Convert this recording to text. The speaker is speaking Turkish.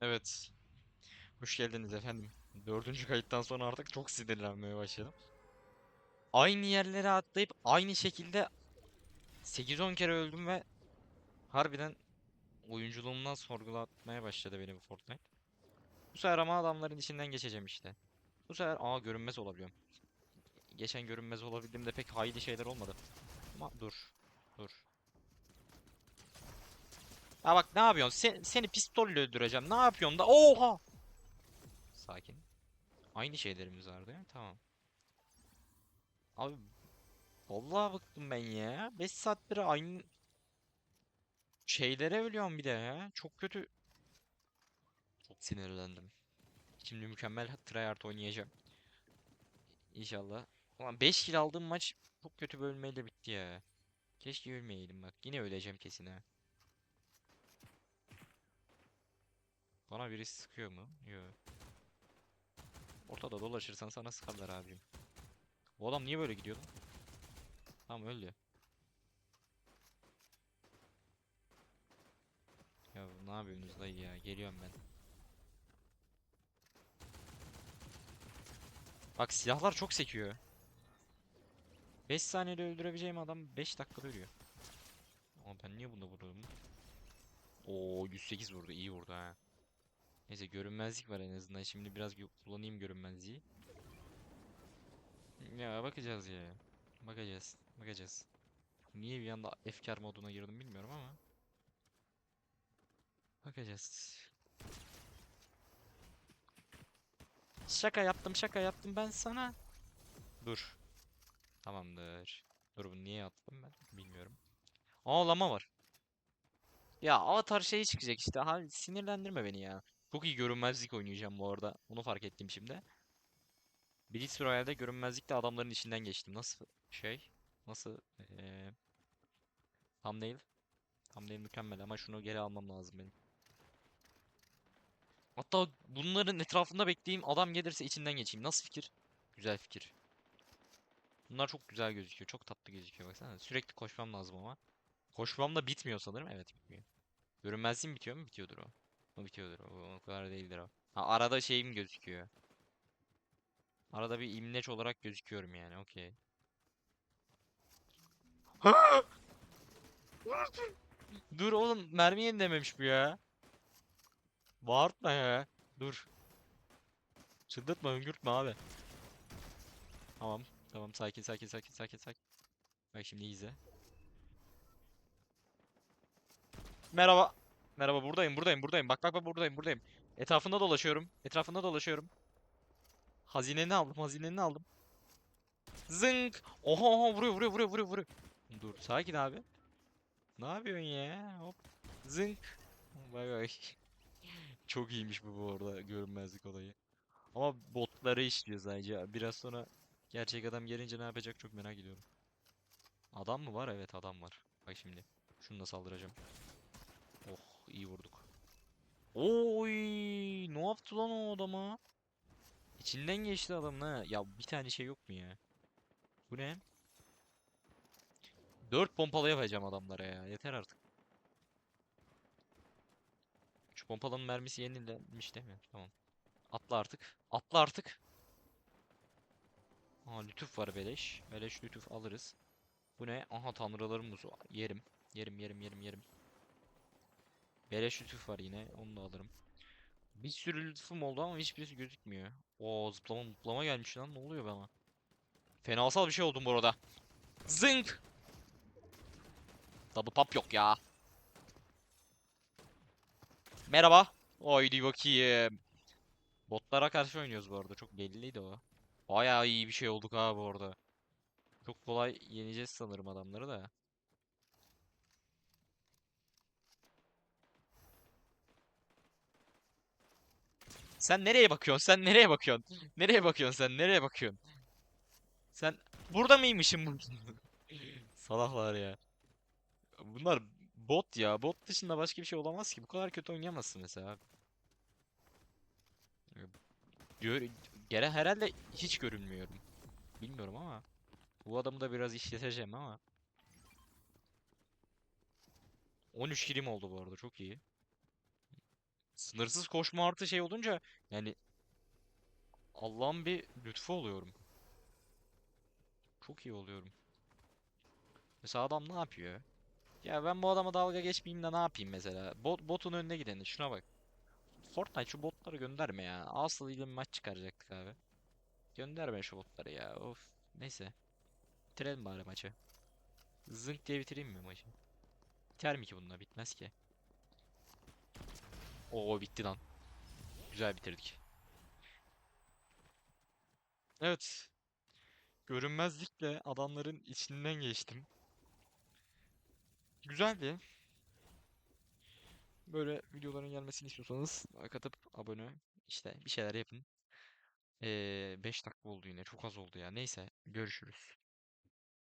Evet. Hoş geldiniz efendim. Dördüncü kayıttan sonra artık çok sinirlenmeye başladım. Aynı yerlere atlayıp aynı şekilde 8-10 kere öldüm ve harbiden oyunculuğumdan sorgulatmaya başladı beni bu Fortnite. Bu sefer ama adamların içinden geçeceğim işte. Bu sefer aa görünmez olabiliyorum. Geçen görünmez olabildiğimde pek hayli şeyler olmadı. Ama dur. Dur. Ha bak ne yapıyorsun? Sen, seni pistolle öldüreceğim. Ne yapıyorsun da? Oha! Sakin. Aynı şeylerimiz vardı ya. Tamam. Abi vallahi bıktım ben ya. 5 saattir aynı şeylere ölüyorum bir de ya. Çok kötü. Çok sinirlendim. Şimdi mükemmel tryhard oynayacağım. İnşallah. Ulan 5 kill aldığım maç çok kötü bölmeyle bitti ya. Keşke ölmeyeydim bak. Yine öleceğim kesin ha. Bana birisi sıkıyor mu? Yok. Ortada dolaşırsan sana sıkarlar abim. Bu adam niye böyle gidiyor lan? Tamam öldü. Ya ne yapıyorsunuz dayı ya? Geliyorum ben. Bak silahlar çok sekiyor. 5 saniyede öldürebileceğim adam 5 dakikada ölüyor. Ama ben niye bunda vuruyorum? Oo 108 vurdu. iyi vurdu ha. Neyse görünmezlik var en azından. Şimdi biraz kullanayım görünmezliği. Ya bakacağız ya. Bakacağız. Bakacağız. Niye bir anda efkar moduna girdim bilmiyorum ama. Bakacağız. Şaka yaptım şaka yaptım ben sana. Dur. Tamamdır. Dur bunu niye attım ben bilmiyorum. Aa lama var. Ya avatar şeyi çıkacak işte. Ha, sinirlendirme beni ya. Çok iyi görünmezlik oynayacağım bu arada. Onu fark ettim şimdi. Blitz Royale'de görünmezlikle adamların içinden geçtim. Nasıl şey? Nasıl eee thumbnail? Thumbnail mükemmel ama şunu geri almam lazım benim. Hatta bunların etrafında bekleyeyim adam gelirse içinden geçeyim. Nasıl fikir? Güzel fikir. Bunlar çok güzel gözüküyor. Çok tatlı gözüküyor baksana. Sürekli koşmam lazım ama. Koşmam da bitmiyor sanırım. Evet bitmiyor. Görünmezliğim bitiyor mu? Bitiyordur o. O bitiyordur. O, o kadar değildir o. Ha, arada şeyim gözüküyor. Arada bir imleç olarak gözüküyorum yani. Okey. Dur oğlum mermi yenilememiş bu ya. Bağırtma ya. Dur. Çıldırtma hüngürtme abi. Tamam. Tamam sakin sakin sakin sakin sakin. Bak şimdi izle. Merhaba. Merhaba buradayım buradayım buradayım. Bak bak bak buradayım buradayım. Etrafında dolaşıyorum. Etrafında dolaşıyorum. Hazineni aldım hazineni aldım. Zınk. Oha oha vuruyor vuruyor vuruyor vuruyor vuruyor. Dur sakin abi. Ne yapıyorsun ya? Hop. Zınk. Bay bay. Çok iyiymiş bu bu arada görünmezlik olayı. Ama botları işliyor sadece. Biraz sonra gerçek adam gelince ne yapacak çok merak ediyorum. Adam mı var? Evet adam var. Bak şimdi. Şununla saldıracağım. İyi vurduk. Oy ne yaptı lan o adama? İçinden geçti adam ha. Ya bir tane şey yok mu ya? Bu ne? Dört pompalı yapacağım adamlara ya. Yeter artık. Şu pompalının mermisi yenilenmiş değil mi? Tamam. Atla artık. Atla artık. Aha lütuf var beleş. Beleş lütuf alırız. Bu ne? Aha tanrıların muzu. Yerim. Yerim yerim yerim yerim. Beleş lütuf var yine. Onu da alırım. Bir sürü lütufum oldu ama hiçbirisi gözükmüyor. Oo zıplama zıplama gelmiş lan. Ne oluyor bana? Fenasal bir şey oldum burada. Zınk! Double pop yok ya. Merhaba. Haydi bakayım. Botlara karşı oynuyoruz bu arada. Çok belliydi o. Bayağı iyi bir şey olduk ha bu. Çok kolay yeneceğiz sanırım adamları da. Sen nereye bakıyorsun? Sen nereye bakıyorsun? Nereye bakıyorsun sen? Nereye bakıyorsun? Sen burada mıymışım bu? Salaklar ya. Bunlar bot ya. Bot dışında başka bir şey olamaz ki. Bu kadar kötü oynayamazsın mesela. Gör gere herhalde hiç görünmüyorum. Bilmiyorum ama. Bu adamı da biraz işleteceğim ama. 13 kilim oldu bu arada çok iyi. Sınırsız koşma artı şey olunca yani Allah'ın bir lütfu oluyorum. Çok iyi oluyorum. Mesela adam ne yapıyor? Ya ben bu adama dalga geçmeyeyim de ne yapayım mesela? Bot, botun önüne gideni şuna bak. Fortnite şu botları gönderme ya. Asıl ile maç çıkaracaktık abi. Gönderme şu botları ya. Of. Neyse. Bitirelim bari maçı. Zınk diye bitireyim mi maçı? Biter mi ki bununla? Bitmez ki. Oo bitti lan. Güzel bitirdik. Evet. Görünmezlikle adamların içinden geçtim. Güzeldi. Böyle videoların gelmesini istiyorsanız like atıp abone işte bir şeyler yapın. Ee, 5 dakika oldu yine çok az oldu ya. Neyse görüşürüz.